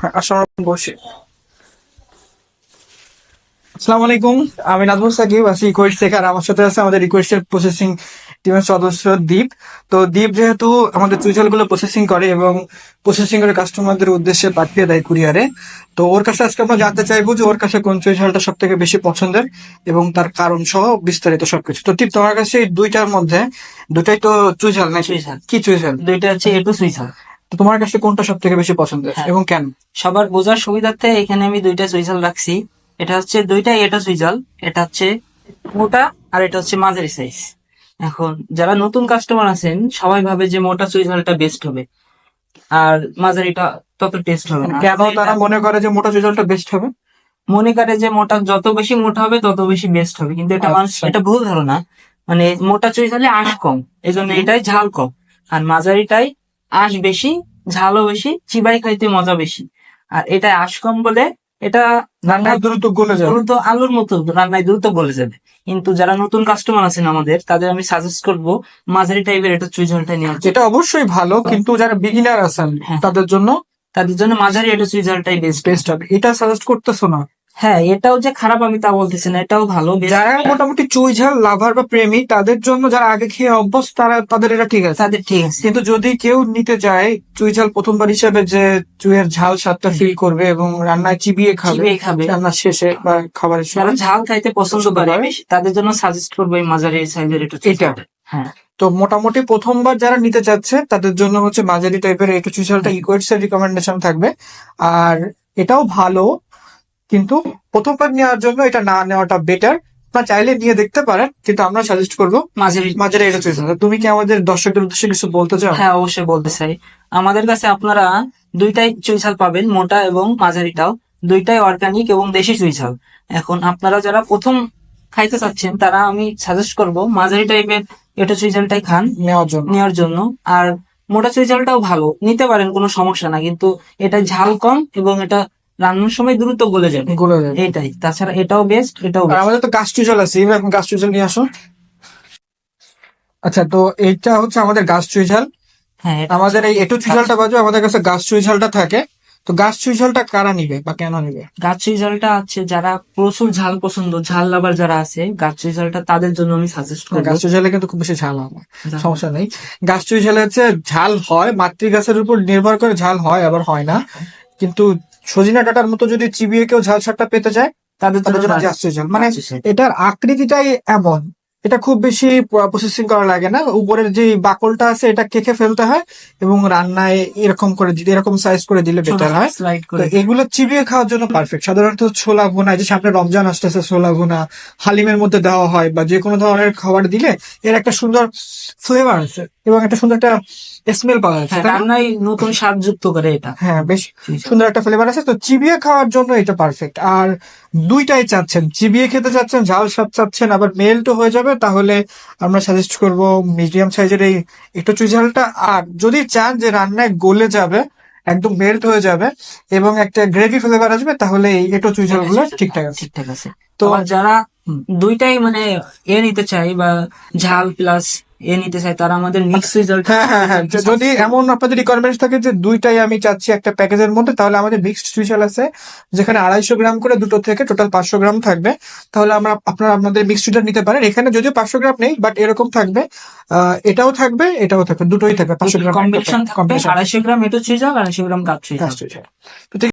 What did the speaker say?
হ্যাঁ, আলাইকুম বসে। আসসালামু আলাইকুম আমি নাজমুল সাকিব আছি রিকোয়েস্ট থেকে আর আমার সাথে আছে আমাদের রিকোয়েস্টের প্রসেসিং টিমের সদস্য দীপ। তো দীপ যেহেতু আমাদের চুইচালগুলো প্রসেসিং করে এবং প্রসেসিং করে কাস্টমারদের উদ্দেশ্যে পাঠিয়ে দেয় কুরিয়ারে তো ওর কাছে আজকে আমরা জানতে চাইব যে ওর কাছে কোন চুইঝালটা সব থেকে বেশি পছন্দের এবং তার কারণ সহ বিস্তারিত সবকিছু। তো দীপ তোমার কাছে এই দুইটার মধ্যে দুটাই তো চুইঝাল নাকি? চুইঝাল। কি চুইঝাল দুইটা হচ্ছে এ টু সুইচ তো তোমার কাছে কোনটা সব থেকে বেশি পছন্দের হ্যাঁ। এবং কেন? সবার বোঝার সুবিধার্থে এখানে আমি দুইটা সুইচাল রাখছি। এটা হচ্ছে দুইটা এটা সুইচাল এটা হচ্ছে মোটা আর এটা হচ্ছে মাঝারি সাইজ এখন যারা নতুন কাস্টমার আছেন সবাই ভাবে যে মোটা সুইচালটা বেস্ট হবে। আর মাঝারিটা তত টেস্ট হবে না। কেন তারা মনে করে যে মোটা চুইঝালটা বেস্ট হবে? মনে করে যে মোটা যত বেশি মোটা হবে তত বেশি বেস্ট হবে। কিন্তু এটা মানুষ আচ্ছা। এটা ভুল ধারণা। মানে মোটা চুইঝালে আঁশ কম এই জন্য এটাই ঝাল কম। আর মাঝারিটাই আঁশ বেশি ঝালও বেশি চিবাই খাইতে মজা বেশি। আর এটা আঁশ কম বলে এটা রান্না দ্রুত গলে যাবে। দ্রুত আলুর মতো রান্নায় দ্রুত গলে যাবে। কিন্তু যারা নতুন কাস্টমার আছেন আমাদের তাদের আমি সাজেস্ট করব মাঝারি টাইপের এটা চুইঝালটা জন্য। যেটা অবশ্যই ভালো কিন্তু যারা বিগিনার আছেন হ্যাঁ। তাদের জন্য তাদের জন্য মাঝারি এটা চুইঝালটাই বেস্ট বেস্ট হবে। এটা সাজেস্ট করতেছো না? হ্যাঁ এটাও যে খারাপ আমি তা বলতেছি না এটাও ভালো। যারা মোটামুটি চুইঝাল লাভার বা প্রেমী তাদের জন্য যারা আগে খেয়ে অভ্যস্ত তারা তাদের এটা ঠিক আছে। তাদের ঠিক আছে। কিন্তু যদি কেউ নিতে চায় চুইঝাল প্রথমবার হিসাবে যে চুইয়ের ঝাল স্বাদটা ফিল করবে এবং রান্নায় চিবিয়ে খাবে খাবে। রান্নার শেষে বা খাবারের যারা ঝাল খাইতে পছন্দ করে। তাদের জন্য সাজেস্ট করব এই মাঝারি সাইজের এটা। এটা। হ্যাঁ। তো মোটামুটি প্রথমবার যারা নিতে চাচ্ছে তাদের জন্য হচ্ছে মাঝারি টাইপের একটু চুইঝালটা ইকুয়েটস এর রিকমেন্ডেশন থাকবে। আর এটাও ভালো কিন্তু প্রথমবার নেওয়ার জন্য এটা না নেওয়াটা বেটার আপনারা চাইলে নিয়ে দেখতে পারেন কিন্তু আমরা সাজেস্ট করব মাঝারি মাঝারি এটা চুইঝাল তুমি কি আমাদের দর্শকদের উদ্দেশ্যে কিছু বলতে চাও? হ্যাঁ অবশ্যই বলতে চাই। আমাদের কাছে আপনারা দুইটাই চুইঝাল পাবেন মোটা এবং মাঝারিটাও। দুইটাই অর্গানিক এবং দেশি চুইঝাল এখন আপনারা যারা প্রথম খাইতে চাচ্ছেন তারা আমি সাজেস্ট করব মাঝারি টাইপের এটা চুইঝালটাই খান নেওয়ার জন্য। নেওয়ার জন্য। আর মোটা চুইঝালটাও ভালো নিতে পারেন কোনো সমস্যা না। কিন্তু এটা ঝাল কম এবং এটা রান্নার সময় দ্রুত গলে যাবে। গুলো যাবে। এটাই। তাছাড়া এটাও বেস্ট এটাও আমাদের তো গাছ চুইঝাল আছে। এখন গাছ চুইঝাল নিয়ে আসো। আচ্ছা তো এটা হচ্ছে আমাদের গাছ চুইঝাল হ্যাঁ আমাদের এই এটু চুইঝালটা বাজে আমাদের কাছে গাছ চুইঝালটা থাকে। তো গাছ চুইঝালটা কারা নিবে বা কেন নিবে? গাছ ঝালটা আছে যারা প্রচুর ঝাল পছন্দ ঝাল লাভার যারা আছে গাছ ঝালটা তাদের জন্য আমি সাজেস্ট করব। গাছ চুইঝালে কিন্তু খুব বেশি ঝাল হয় সমস্যা নেই। গাছ চুইঝালে হচ্ছে ঝাল হয় মাতৃ গাছের উপর নির্ভর করে ঝাল হয় আবার হয় না। কিন্তু সজিনা ডাটার মতো যদি চিবিয়ে কেউ ঝাল সারটা পেতে চায় তাদের তাদের জন্য জন্য মানে এটার আকৃতিটাই এমন। এটা খুব বেশি প্রসেসিং করা লাগে না। উপরের যে বাকলটা আছে এটা কেটে ফেলতে হয় এবং রান্নায় এরকম করে দিলে এরকম সাইজ করে দিলে বেটার হয়। এগুলো চিবিয়ে খাওয়ার জন্য পারফেক্ট সাধারণত ছোলা ভুনা যে সামনে রমজান আসতেছে ছোলা ভুনা হালিমের মধ্যে দেওয়া হয় বা যে কোনো ধরনের খাবার দিলে এর একটা সুন্দর ফ্লেভার আছে। এবং একটা সুন্দর একটা স্মেল পাওয়া যাচ্ছে হ্যাঁ, রান্নায় নতুন স্বাদ যুক্ত করে এটা। হ্যাঁ বেশ সুন্দর একটা ফ্লেভার আছে। তো চিবিয়ে খাওয়ার জন্য এটা পারফেক্ট আর দুইটাই চাচ্ছেন। চিবিয়ে খেতে চাচ্ছেন ঝাল স্বাদ চাচ্ছেন আবার মেল্টও হয়ে যাবে তাহলে আমরা সাজেস্ট করব মিডিয়াম সাইজের এই একটু চুইঝালটা আর যদি চান যে রান্নায় গলে যাবে একদম মেল্ট হয়ে যাবে এবং একটা গ্রেভি ফ্লেভার আসবে তাহলে এই একটু চুইঝালগুলো ঠিকঠাক আছে। ঠিকঠাক আছে। তো যারা দুইটাই মানে এ নিতে চায় বা ঝাল প্লাস এ নিতে চায় তারা আমাদের মিক্স রেজাল্ট হ্যাঁ হ্যাঁ হ্যাঁ যদি এমন আপনাদের রিকোয়ারমেন্টস থাকে যে দুইটাই আমি চাচ্ছি একটা প্যাকেজের মধ্যে তাহলে আমাদের মিক্সড চুইঝাল আছে যেখানে আড়াইশো গ্রাম করে দুটো থেকে টোটাল পাঁচশো গ্রাম থাকবে। তাহলে আমরা আপনারা আপনাদের মিক্সড চুইঝাল নিতে পারেন। এখানে যদিও পাঁচশো গ্রাম নেই বাট এরকম থাকবে। এটাও থাকবে এটাও থাকবে দুটোই থাকবে পাঁচশো গ্রাম কম্বিনেশন থাকবে আড়াইশো গ্রাম এটা চুইঝাল আড়াইশো গ্রাম ঠিক